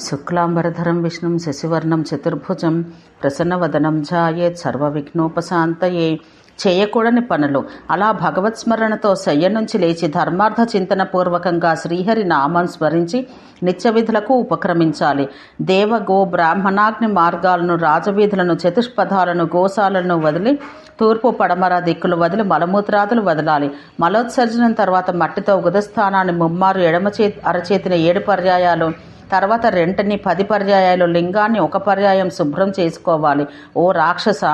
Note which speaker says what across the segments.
Speaker 1: శుక్లాంబరధరం విష్ణుం శశివర్ణం చతుర్భుజం ప్రసన్నవదనం ఝాయేత్ సర్వవిఘ్నోపశాంతయే. చేయకూడని పనులు. అలా భగవత్ స్మరణతో శయ్య నుంచి లేచి ధర్మార్థ చింతన పూర్వకంగా శ్రీహరి నామం స్మరించి నిత్య విధులకు ఉపక్రమించాలి. దేవగో బ్రాహ్మణాగ్ని మార్గాలను రాజవీధులను చతుష్పథాలను గోశాలను వదిలి తూర్పు పడమర దిక్కులు వదిలి మలమూత్రాదులు వదలాలి. మలోత్సర్జనం తర్వాత మట్టితో ఉదస్థానాన్ని ముమ్మారు ఎడమ చేతి అరచేతిన ఏడు పర్యాయాలు తర్వాత రెంటిని పది పర్యాయాలు లింగాన్ని ఒక పర్యాయం శుభ్రం చేసుకోవాలి. ఓ రాక్షస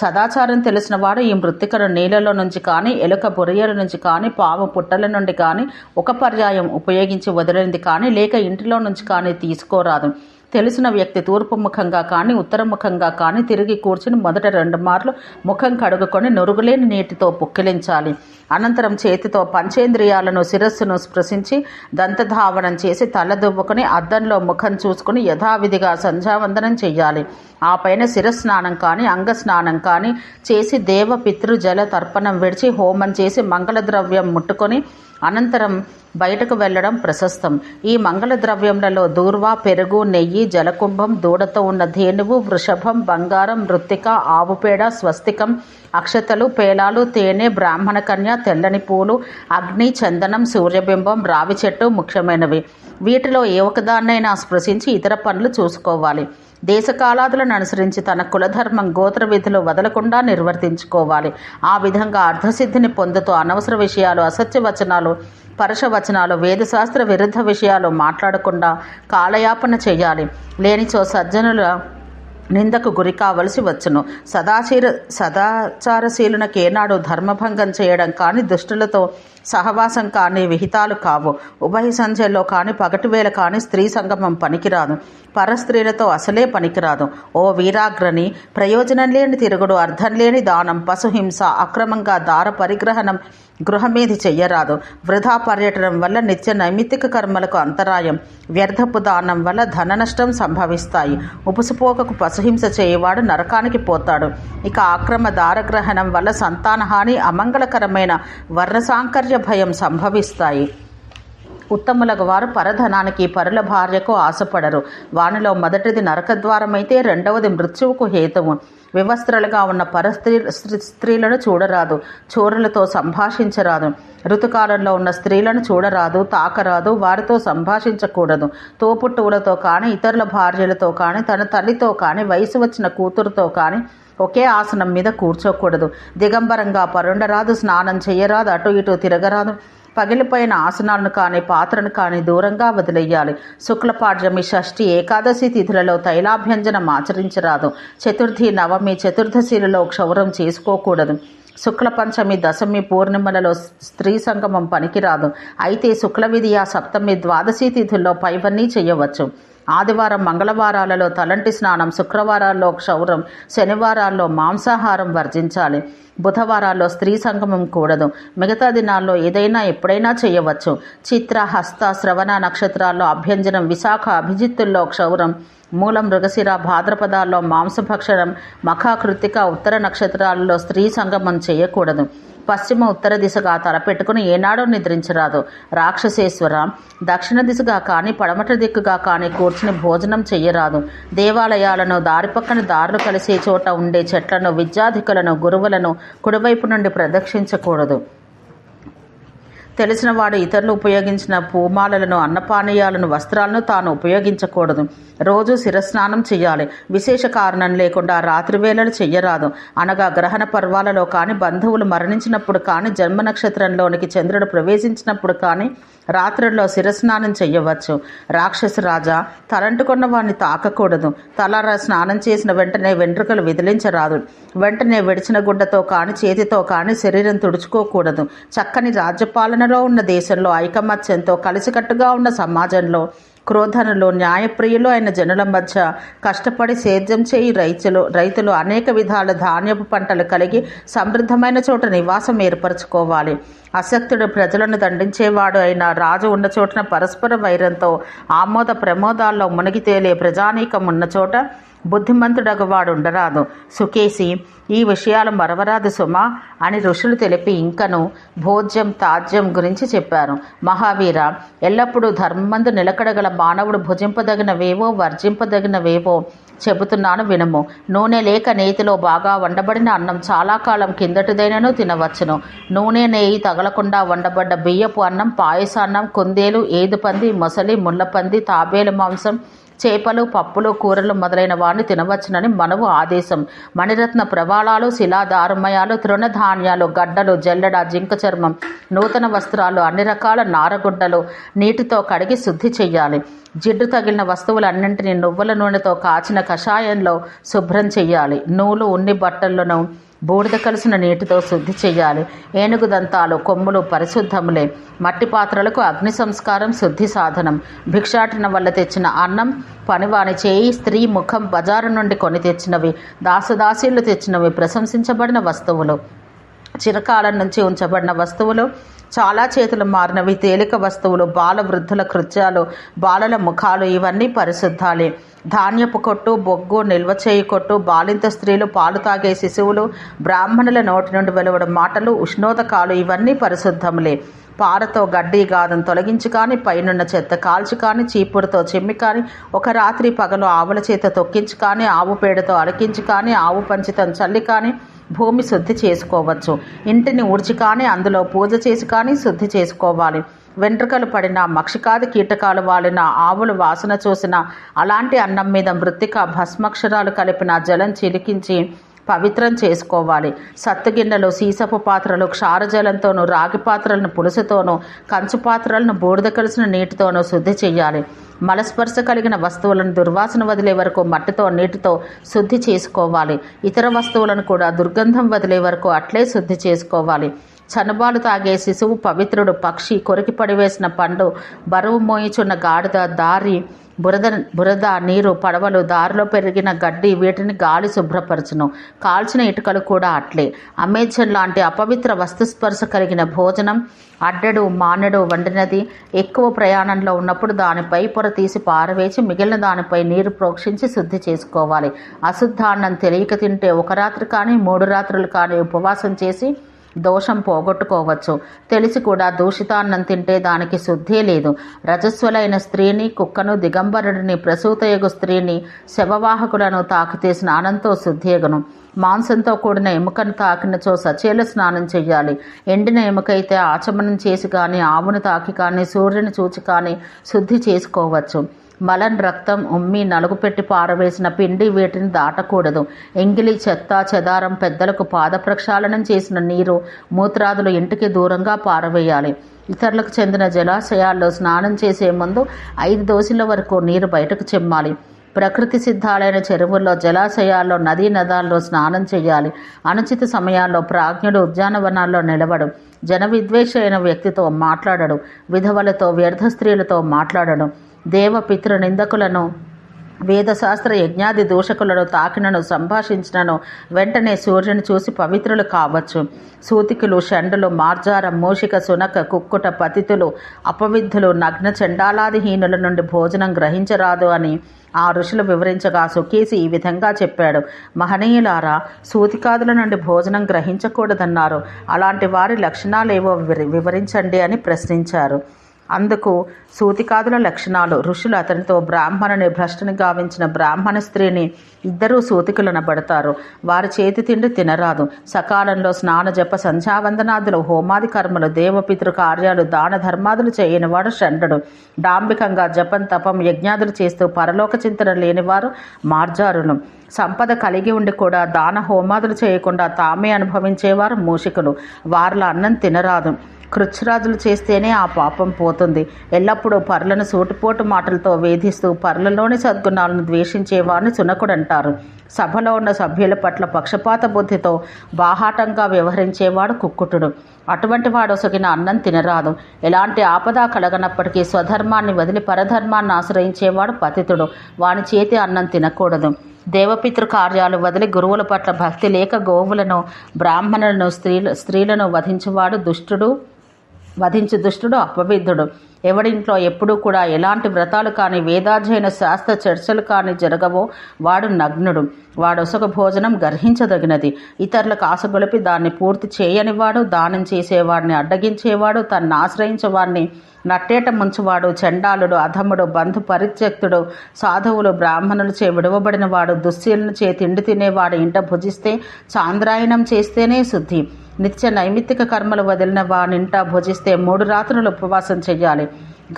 Speaker 1: సదాచారం తెలిసిన వాడు ఈ మృతికను నీళ్ళలో నుంచి కానీ ఎలుక బొరియల నుంచి కానీ పాము పుట్టల నుండి కానీ ఒక పర్యాయం ఉపయోగించి వదిలింది కానీ లేక ఇంటిలో నుంచి కానీ తీసుకోరాదు. తెలిసిన వ్యక్తి తూర్పు ముఖంగా కానీ ఉత్తర ముఖంగా కానీ తిరిగి కూర్చుని మొదట రెండు మార్లు ముఖం కడుగుకొని నురుగులేని నీటితో పుక్కిలించాలి. అనంతరం చేతితో పంచేంద్రియాలను శిరస్సును స్పృశించి దంతధావనం చేసి తలదువ్వుకుని అద్దంలో ముఖం చూసుకుని యథావిధిగా సంధ్యావందనం చెయ్యాలి. ఆ పైన శిరస్నానం కానీ అంగస్నానం కానీ చేసి దేవ పితృ జల తర్పణం విడిచి హోమం చేసి మంగళ ద్రవ్యం ముట్టుకొని అనంతరం బయటకు వెళ్ళడం ప్రశస్తం. ఈ మంగళ ద్రవ్యములలో దూర్వా పెరుగు నెయ్యి జలకుంభం దూడతో ఉన్న ధేనువు వృషభం బంగారం మృత్తిక ఆవుపేడ స్వస్తికం అక్షతలు పేలాలు తేనె బ్రాహ్మణ కన్య తెల్లని పూలు అగ్ని చందనం సూర్యబింబం రావి చెట్టు ముఖ్యమైనవి. వీటిలో ఏ ఒకదాన్నైనా స్పృశించి ఇతర పనులు చూసుకోవాలి. దేశకాలాదులను అనుసరించి తన కులధర్మం గోత్ర విధులు వదలకుండా నిర్వర్తించుకోవాలి. ఆ విధంగా అర్ధసిద్ధిని పొందుతూ అనవసర విషయాలు అసత్య వచనాలు పరుషవచనాలు వేదశాస్త్ర విరుద్ధ విషయాలు మాట్లాడకుండా కాలయాపన చేయాలి. లేనిచో సజ్జనుల నిందకు గురి కావలసి వచ్చును. సదాశీర సదాచారశీలునకి ఏనాడు ధర్మభంగం చేయడం కానీ దుష్టులతో సహవాసం కానీ విహితాలు కావు. ఉభయ సంధ్యలో కానీ పగటివేళ కానీ స్త్రీ సంగమం పనికిరాదు. పరస్త్రీలతో అసలే పనికిరాదు. ఓ వీరాగ్రని ప్రయోజనం లేని తిరుగుడు అర్థం లేని దానం పశుహింస అక్రమంగా దార పరిగ్రహణం గృహమీది చెయ్యరాదు. వృధా పర్యటనం వల్ల నిత్య నైమిత్తిక కర్మలకు అంతరాయం. వ్యర్థపు దానం వల్ల ధన నష్టం సంభవిస్తాయి. ఉపసుపోకకు పశుహింస చేయవాడు నరకానికి పోతాడు. ఇక ఆక్రమ దారగ్రహణం వల్ల సంతానహాని అమంగళకరమైన వర్ణసాంకర్య భయం సంభవిస్తాయి. ఉత్తములకు వారు పరధనానికి పరుల భార్యకు ఆశపడరు. వానిలో మొదటిది నరకద్వారమైతే రెండవది మృత్యువుకు హేతువు. వివస్త్రలుగా ఉన్న పరస్త్రీ స్త్రీలను చూడరాదు చోరులతో సంభాషించరాదు. ఋతుకాలంలో ఉన్న స్త్రీలను చూడరాదు తాకరాదు వారితో సంభాషించకూడదు. తోపుట్టువులతో కానీ ఇతరుల భార్యలతో కానీ తన తల్లితో కానీ వయసు వచ్చిన కూతురుతో కానీ ఒకే ఆసనం మీద కూర్చోకూడదు. దిగంబరంగా పరుండరాదు స్నానం చేయరాదు అటు ఇటు తిరగరాదు. పగిలిపోయిన ఆసనాలను కానీ పాత్రను కానీ దూరంగా వదిలేయాలి. శుక్లపాడ్యమి షష్ఠి ఏకాదశి తిథులలో తైలాభ్యంజనం ఆచరించరాదు. చతుర్థి నవమి చతుర్దశిలలో క్షౌరం చేసుకోకూడదు. శుక్ల పంచమి దశమి పూర్ణిమలలో స్త్రీ సంగమం పనికిరాదు. అయితే శుక్ల విధియ సప్తమి ద్వాదశి తిథుల్లో పైవన్నీ చేయవచ్చు. ఆదివారం మంగళవారాలలో తలంటి స్నానం శుక్రవారాల్లో క్షౌరం శనివారాల్లో మాంసాహారం వర్జించాలి. బుధవారాల్లో స్త్రీ సంగమం కూడదు. మిగతా దినాల్లో ఏదైనా ఎప్పుడైనా చేయవచ్చు. చిత్ర హస్త శ్రవణ నక్షత్రాల్లో అభ్యంజనం విశాఖ అభిజిత్తుల్లో క్షౌరం మూలం మృగశిర భాద్రపదాల్లో మాంసభక్షణం మఖాకృతిక ఉత్తర నక్షత్రాలలో స్త్రీ సంగమం చేయకూడదు. పశ్చిమ ఉత్తర దిశగా తలపెట్టుకుని ఏనాడో నిద్రించరాదు. రాక్షసేశ్వర దక్షిణ దిశగా కానీ పడమట దిక్కుగా కానీ కూర్చుని భోజనం చెయ్యరాదు. దేవాలయాలను దారి పక్కన దారులు కలిసే చోట ఉండే చెట్లను విద్యాధికులను గురువులను కుడివైపు నుండి ప్రదక్షించకూడదు తెలిసినవాడు ఇతరులు ఉపయోగించిన పూమాలలను అన్నపానీయాలను వస్త్రాలను తాను ఉపయోగించకూడదు. రోజు శిరస్నానం చేయాలి. విశేష కారణం లేకుండా రాత్రి వేళలు చెయ్యరాదు. అనగా గ్రహణ పర్వాలలో కానీ బంధువులు మరణించినప్పుడు కానీ జన్మ నక్షత్రంలోనికి చంద్రుడు ప్రవేశించినప్పుడు కానీ రాత్రుల్లో శిరస్నానం చెయ్యవచ్చు. రాక్షసు రాజా తలంటుకున్న వాడిని తాకకూడదు. తలారా స్నానం చేసిన వెంటనే వెంట్రుకలు విదిలించరాదు. వెంటనే విడిచిన గుడ్డతో కాని చేతితో కాని శరీరం తుడుచుకోకూడదు. చక్కని రాజ్యపాలనలో ఉన్న దేశంలో ఐకమత్యంతో కలిసికట్టుగా ఉన్న సమాజంలో క్రోధనలో న్యాయప్రియులు అయిన జనుల మధ్య కష్టపడి సేద్యం చేయి రైతులు రైతులు అనేక విధాల ధాన్యపు పంటలు కలిగి సమృద్ధమైన చోట నివాసం ఏర్పరచుకోవాలి. అశక్తుడు ప్రజలను దండించేవాడు అయిన రాజు ఉన్న చోటన పరస్పర వైరంతో ఆమోద ప్రమోదాల్లో మునిగి తేలే ప్రజానీకం ఉన్న చోట బుద్ధిమంతుడగవాడు ఉండరాదు సుకేసి ఈ విషయాలు మరవరాదు సుమా అని ఋషులు తెలిపి ఇంకను భోజ్యం తాజ్యం గురించి చెప్పారు. మహావీర ఎల్లప్పుడూ ధర్మందు నిలకడగల మానవుడు భుజింపదగినవేవో వర్జింపదగినవేవో చెబుతున్నాను వినము. నూనె లేక నేతిలో బాగా వండబడిన అన్నం చాలా కాలం కిందటిదైనను తినవచ్చును. నూనె నెయ్యి తగలకుండా వండబడ్డ బియ్యపు అన్నం పాయసాన్నం కుందేలు ఏదుపంది మొసలి ముళ్ళపంది తాబేలు మాంసం చేపలు పప్పులు కూరలు మొదలైన వాడిని తినవచ్చునని మనవు ఆదేశం. మణిరత్న ప్రవాళాలు శిలాదారుమయాలు తృణధాన్యాలు గడ్డలు జల్లెడ జింక చర్మం నూతన వస్త్రాలు అన్ని రకాల నారగుడ్డలు నీటితో కడిగి శుద్ధి చెయ్యాలి. జిడ్డు తగిలిన వస్తువులన్నింటినీ నువ్వుల నూనెతో కాచిన కషాయంలో శుభ్రం చెయ్యాలి. నూలు ఉన్ని బట్టలను బూడిద కలిసిన నీటితో శుద్ధి చేయాలి. ఏనుగు దంతాలు కొమ్ములు పరిశుద్ధములే. మట్టి పాత్రలకు అగ్ని సంస్కారం శుద్ధి సాధనం. భిక్షాటన వల్ల తెచ్చిన అన్నం పనివాని చేయి స్త్రీ ముఖం బజారు నుండి కొని తెచ్చినవి. దాసదాసీలు తెచ్చినవి ప్రశంసించబడిన వస్తువులు. చిరకాలం నుంచి ఉంచబడిన వస్తువులు చాలా చేతులు మారినవి తేలిక వస్తువులు బాల వృద్ధుల కృత్యాలు బాలల ముఖాలు ఇవన్నీ పరిశుద్ధాలే. ధాన్యపు కొట్టు బొగ్గు నిల్వ చేయి కొట్టు బాలింత స్త్రీలు పాలు తాగే శిశువులు బ్రాహ్మణుల నోటి నుండి వెలువడం మాటలు ఉష్ణోదకాలు ఇవన్నీ పరిశుద్ధములే. పారతో గడ్డి గాదం తొలగించి కానీ పైనున్న చెత్త కాల్చి కానీ చీపురుతో చిమ్మి కానీ ఒక రాత్రి పగలు ఆవుల చేత తొక్కించి కానీ ఆవు పేడతో అడికించి కానీ ఆవు పంచితం చల్లి కానీ భూమి శుద్ధి చేసుకోవచ్చు. ఇంటిని ఊడ్చి కానీ అందులో పూజ చేసి కానీ శుద్ధి చేసుకోవాలి. వెంట్రుకలు పడిన మక్షికాది కీటకాలు వాలిన ఆవులు వాసన చూసిన అలాంటి అన్నం మీద మృత్తిక భస్మక్షరాలు కలిపిన జలం చిలికించి పవిత్రం చేసుకోవాలి. సత్తుగిన్నెలు సీసపు పాత్రలు క్షారజలంతోనూ రాగి పాత్రలను పులుసుతోనూ కంచు పాత్రలను బూడిద కలిసిన నీటితోనూ శుద్ధి చేయాలి. మలస్పర్శ కలిగిన వస్తువులను దుర్వాసన వదిలే వరకు మట్టితో నీటితో శుద్ధి చేసుకోవాలి. ఇతర వస్తువులను కూడా దుర్గంధం వదిలే వరకు అట్లే శుద్ధి చేసుకోవాలి. చనుబాలు తాగే శిశువు పవిత్రుడు పక్షి కొరికి పడివేసిన పండు బరువు మోయిచున్న గాడిద దారి బురద బురద నీరు పడవలు దారిలో పెరిగిన గడ్డి వీటిని గాలి శుభ్రపరచును. కాల్చిన ఇటుకలు కూడా అట్లే. అమేచన్ లాంటి అపవిత్ర వస్తుస్పర్శ కలిగిన భోజనం అడ్డడు మానెడు వండినది ఎక్కువ ప్రయాణంలో ఉన్నప్పుడు దానిపై పొర తీసి పారవేసి మిగిలిన దానిపై నీరు ప్రోక్షించి శుద్ధి చేసుకోవాలి. అశుద్ధాన్నం తెలియక తింటే ఒక రాత్రి కానీ మూడు రాత్రులు కానీ ఉపవాసం చేసి దోషం పోగొట్టుకోవచ్చు. తెలిసి కూడా దూషితాన్నం తింటే దానికి శుద్ధే లేదు. రజస్వలైన స్త్రీని కుక్కను దిగంబరుడిని ప్రసూతయగు స్త్రీని శవవాహకులను తాకితే స్నానంతో శుద్ధియగను మాంసంతో కూడిన ఎముకను తాకినచో సచేల స్నానం చెయ్యాలి. ఎండిన ఎముకైతే ఆచమనం చేసి కానీ ఆవును తాకి కానీ సూర్యుని చూచి కానీ శుద్ధి చేసుకోవచ్చు. మలన్ రక్తం ఉమ్మి నలుగుపెట్టి పారవేసిన పిండి వీటిని దాటకూడదు. ఎంగిలి చెత్త చెదారం పెద్దలకు పాద ప్రక్షాళనం చేసిన నీరు మూత్రాదులు ఇంటికి దూరంగా పారవేయాలి. ఇతరులకు చెందిన జలాశయాల్లో స్నానం చేసే ముందు ఐదు దోశల వరకు నీరు బయటకు చెమ్మాలి. ప్రకృతి సిద్ధాలైన చెరువుల్లో జలాశయాల్లో నదీ నదాల్లో స్నానం చేయాలి. అనుచిత సమయాల్లో ప్రాజ్ఞుడు ఉద్యానవనాల్లో నిలబడు. జన విద్వేష అయిన వ్యక్తితో మాట్లాడడు. విధవలతో వ్యర్థ స్త్రీలతో మాట్లాడడు. దేవపితృ నిందకులను వేదశాస్త్ర యజ్ఞాది దూషకులను తాకినను సంభాషించినను వెంటనే సూర్యుని చూసి పవిత్రులు కావచ్చు. సూతికులు షండులు మార్జార మూషిక సునక కుక్కుట పతితులు అపవిద్ధులు నగ్న చండాలాదిహీనుల నుండి భోజనం గ్రహించరాదు అని ఆ ఋషులు వివరించగా సుకేసి ఈ విధంగా చెప్పాడు. మహనీయులారా సూతికాదుల నుండి భోజనం గ్రహించకూడదన్నారు. అలాంటి వారి లక్షణాలేవో వివరి- వివరించండి అని ప్రశ్నించారు. అందుకు సూతికాదుల లక్షణాలు ఋషులు అతనితో బ్రాహ్మణుని భ్రష్టుని గావించిన బ్రాహ్మణ స్త్రీని ఇద్దరూ సూతికులనబడతారు వారి చేతి తిండి తినరాదు. సకాలంలో స్నాన జప సంధ్యావందనాదులు హోమాది కర్మలు దేవపితృ కార్యాలు దాన ధర్మాదులు చేయనివాడు షండడు డాంబికంగా జపం తపం యజ్ఞాదులు చేస్తూ పరలోక చింతన లేనివారు మార్జారులు. సంపద కలిగి ఉండి కూడా దాన హోమాదులు చేయకుండా తామే అనుభవించేవారు మూషికులు. వారిలో అన్నం తినరాదు. కృచ్ఛరాజులు చేస్తేనే ఆ పాపం పోతుంది. ఎల్లప్పుడూ పర్లను సూటిపోటు మాటలతో వేధిస్తూ పర్లలోని సద్గుణాలను ద్వేషించేవాడిని చునకుడంటారు సభలో ఉన్న సభ్యుల పట్ల పక్షపాత బుద్ధితో బాహాటంగా వ్యవహరించేవాడు కుక్కుటుడు. అటువంటి వాడు ఒసగిన అన్నం తినరాదు. ఎలాంటి ఆపద కలగనప్పటికీ స్వధర్మాన్ని వదిలి పరధర్మాన్ని ఆశ్రయించేవాడు పతితుడు. వాని చేతి అన్నం తినకూడదు. దేవపితృ కార్యాలు వదిలి గురువుల పట్ల భక్తి లేక గోవులను బ్రాహ్మణులను స్త్రీలు స్త్రీలను వధించువాడు దుష్టుడు. వధించు దుష్టుడు అపవిద్ధుడు ఎవడింట్లో ఎప్పుడూ కూడా ఎలాంటి వ్రతాలు కానీ వేదాధ్యయన శాస్త్ర చర్చలు కానీ జరగవో. వాడు నగ్నుడు. వాడొసక భోజనం గర్హించదగినది. ఇతరులకు ఆశగొలిపి దాన్ని పూర్తి చేయనివాడు దానం చేసేవాడిని అడ్డగించేవాడు తన్ను ఆశ్రయించేవాడిని నట్టేట ముంచువాడు చండాలుడు అధముడు బంధు పరిత్యక్తుడు సాధువులు బ్రాహ్మణులచే చే వాడు దుశ్శీలను చే తిండి తినేవాడు ఇంట భుజిస్తే చాంద్రాయణం చేస్తేనే శుద్ధి. నిత్య నైమిత్తిక కర్మలు వదిలిన వానింట భుజిస్తే మూడు రాత్రులు ఉపవాసం చెయ్యాలి.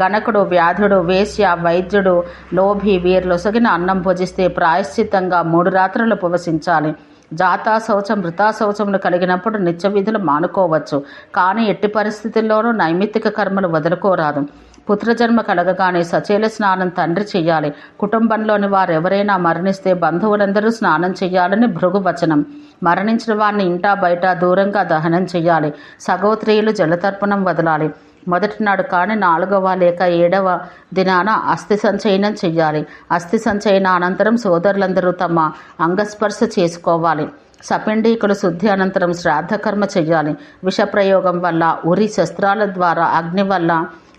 Speaker 1: గణకుడు వ్యాధుడు వేశ్య వైద్యుడు లోభి వీరులొసగిన అన్నం భుజిస్తే ప్రాయశ్చిత్తంగా మూడు రాత్రులు ఉపవసించాలి. జాతా శౌచం మృతా శౌచములు కలిగినప్పుడు నిత్య విధులు మానుకోవచ్చు. కానీ ఎట్టి పరిస్థితుల్లోనూ నైమిత్తిక కర్మలు వదులుకోరాదు. పుత్రజన్మ కలగగానే సచేల స్నానం తండ్రి చెయ్యాలి కుటుంబంలోని వారు ఎవరైనా మరణిస్తే బంధువులందరూ స్నానం చేయాలని భృగువచనం. మరణించిన వారిని ఇంటా బయట దూరంగా దహనం చేయాలి. సగోత్రియులు జలతర్పణం వదలాలి. మొదటి నాడు కానీ నాలుగవ లేక ఏడవ దినాన అస్థి సంచయనం చెయ్యాలి అస్థి సంచయన అనంతరం సోదరులందరూ తమ అంగస్పర్శ చేసుకోవాలి. సపిండీకులు శుద్ధి అనంతరం శ్రాద్ధకర్మ చెయ్యాలి విషప్రయోగం వల్ల ఉరి శస్త్రాల ద్వారా అగ్ని వల్ల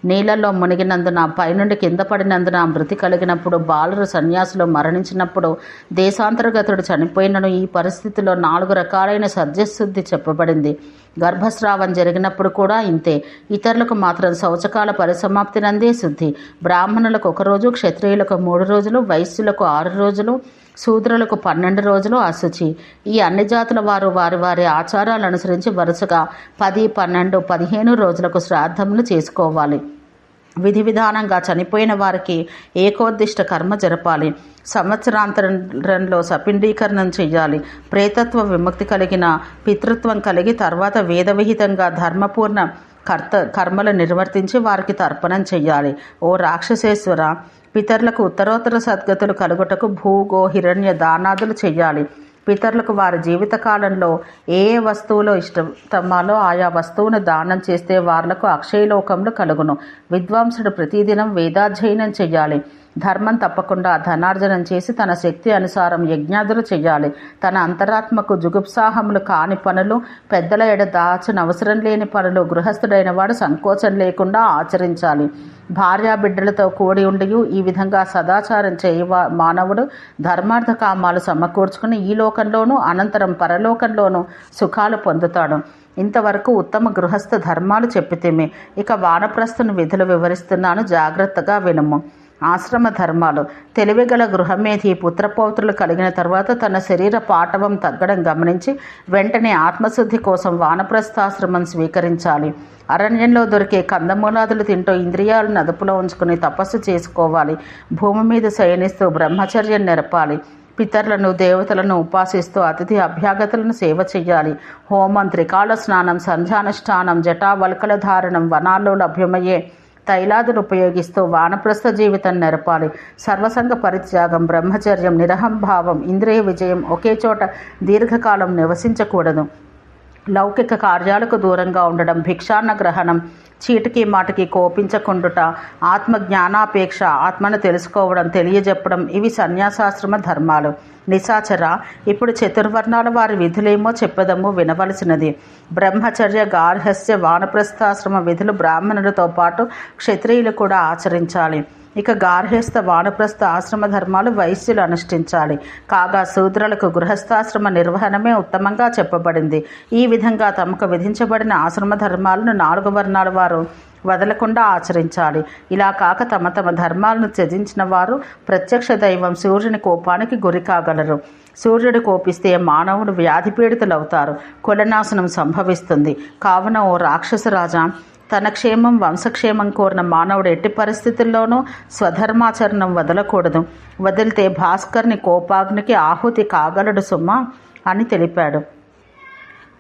Speaker 1: నీళ్ళలో మునిగినందున పైనుండి కింద పడినందున మృతి కలిగినప్పుడు బాలురు సన్యాసులు మరణించినప్పుడు దేశాంతర్గతుడు చనిపోయినను ఈ పరిస్థితిలో నాలుగు రకాలైన సర్జశుద్ధి చెప్పబడింది. గర్భస్రావం జరిగినప్పుడు కూడా ఇంతే. ఇతరులకు మాత్రం శౌచకాల పరిసమాప్తి నందే శుద్ధి. బ్రాహ్మణులకు ఒక రోజు క్షత్రియులకు మూడు రోజులు వైశ్యులకు ఆరు రోజులు శూద్రులకు పన్నెండు రోజులు అశుచి. ఈ అన్ని జాతుల వారు వారి వారి ఆచారాలు అనుసరించి వరుసగా పది పన్నెండు పదిహేను రోజులకు శ్రాద్ధములు చేసుకోవాలి. విధి విధానంగా చనిపోయిన వారికి ఏకోద్దిష్ట కర్మ జరపాలి. సంవత్సరాంతరంలో సపిండీకరణం చేయాలి. ప్రేతత్వ విముక్తి కలిగిన పితృత్వం కలిగి తర్వాత వేదవిహితంగా ధర్మపూర్ణ కర్త కర్మలు నిర్వర్తించి వారికి తర్పణం చెయ్యాలి ఓ రాక్షసేశ్వర పితరులకు ఉత్తరోత్తర సద్గతులు కలుగుటకు భూగో హిరణ్య దానాదులు చెయ్యాలి పితరులకు వారి జీవితకాలంలో ఏ ఏ వస్తువులో ఇష్టమో ఆయా వస్తువును దానం చేస్తే వార్లకు అక్షయలోకంలో కలుగును. విద్వాంసుడు ప్రతిదినం వేదాధ్యయనం చేయాలి ధర్మం తప్పకుండా ధనార్జనం చేసి తన శక్తి అనుసారం యజ్ఞాదులు చేయాలి. తన అంతరాత్మకు జుగుప్సాహములు కాని పనులు పెద్దల ఎడ దాచిన అవసరం లేని పనులు గృహస్థుడైన వాడు సంకోచం లేకుండా ఆచరించాలి. భార్యా బిడ్డలతో కూడి ఉండి ఈ విధంగా సదాచారం చేయవా మానవుడు ధర్మార్థ కామాలు సమకూర్చుకుని ఈ లోకంలోనూ అనంతరం పరలోకంలోనూ సుఖాలు పొందుతాడు. ఇంతవరకు ఉత్తమ గృహస్థ ధర్మాలు చెప్పితేమే. ఇక వానప్రస్థుని విధులు వివరిస్తున్నాను. జాగ్రత్తగా వినము. ఆశ్రమ ధర్మాలు. తెలివిగల గృహమేధి పుత్రపౌత్రులు కలిగిన తర్వాత తన శరీర పాటవం తగ్గడం గమనించి వెంటనే ఆత్మశుద్ధి కోసం వానప్రస్థాశ్రమం స్వీకరించాలి. అరణ్యంలో దొరికే కందమూలాదులు తింటూ ఇంద్రియాలను అదుపులో ఉంచుకుని తపస్సు చేసుకోవాలి. భూమి మీద శయనిస్తూ బ్రహ్మచర్యం నెరపాలి. పితరులను దేవతలను ఉపాసిస్తూ అతిథి అభ్యాగతులను సేవ చేయాలి హోమం త్రికాల స్నానం సంధ్యానుష్ఠానం జటావల్కల ధారణం వనాల్లో లభ్యమయ్యే తైలాదులు ఉపయోగిస్తూ వానప్రస్థ జీవితం నెరపాలి. సర్వసంగ పరిత్యాగం బ్రహ్మచర్యం నిరహంభావం ఇంద్రియ విజయం ఒకే చోట దీర్ఘకాలం నివసించకూడదు. లౌకిక కార్యాలకు దూరంగా ఉండడం భిక్షాన్న గ్రహణం చీటికి మాటికి కోపించకుండుట ఆత్మ జ్ఞానాపేక్ష ఆత్మను తెలుసుకోవడం తెలియజెప్పడం ఇవి సన్యాసాశ్రమ ధర్మాలు. నిశాచర ఇప్పుడు చతుర్వర్ణాల వారి విధులేమో చెప్పదము వినవలసినది. బ్రహ్మచర్య గార్హస్య వానప్రస్థాశ్రమ విధులు బ్రాహ్మణులతో పాటు క్షత్రియులు కూడా ఆచరించాలి. ఇక గార్హస్థ వానప్రస్థ ఆశ్రమ ధర్మాలు వైశ్యులు అనుష్ఠించాలి. కాగా శూద్రులకు గృహస్థాశ్రమ నిర్వహణమే ఉత్తమంగా చెప్పబడింది. ఈ విధంగా తమకు విధించబడిన ఆశ్రమ ధర్మాలను నాలుగు వర్ణాల వారు వదలకుండా ఆచరించాలి. ఇలా కాక తమ తమ ధర్మాలను త్యజించిన వారు ప్రత్యక్ష దైవం సూర్యుని కోపానికి గురి కాగలరు. సూర్యుడు కోపిస్తే మానవుడు వ్యాధి పీడితులవుతారు. కులనాశనం సంభవిస్తుంది. కావున ఓ రాక్షసరాజా తన క్షేమం వంశక్షేమం కోరిన మానవుడు ఎట్టి పరిస్థితుల్లోనూ స్వధర్మాచరణం వదలకూడదు. వదిలితే భాస్కర్ని కోపాగ్నికి ఆహుతి కాగలడు సుమా అని తెలిపాడు.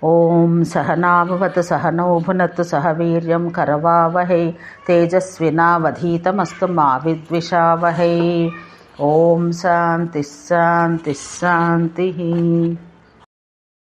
Speaker 1: ఓం సహనాభవత్ సహనోభునత్ సహ వీర్యం కరవావహై తేజస్వినావధీతమస్తు మా విద్విషావహై. ఓం శాంతి శాంతి శాంతి.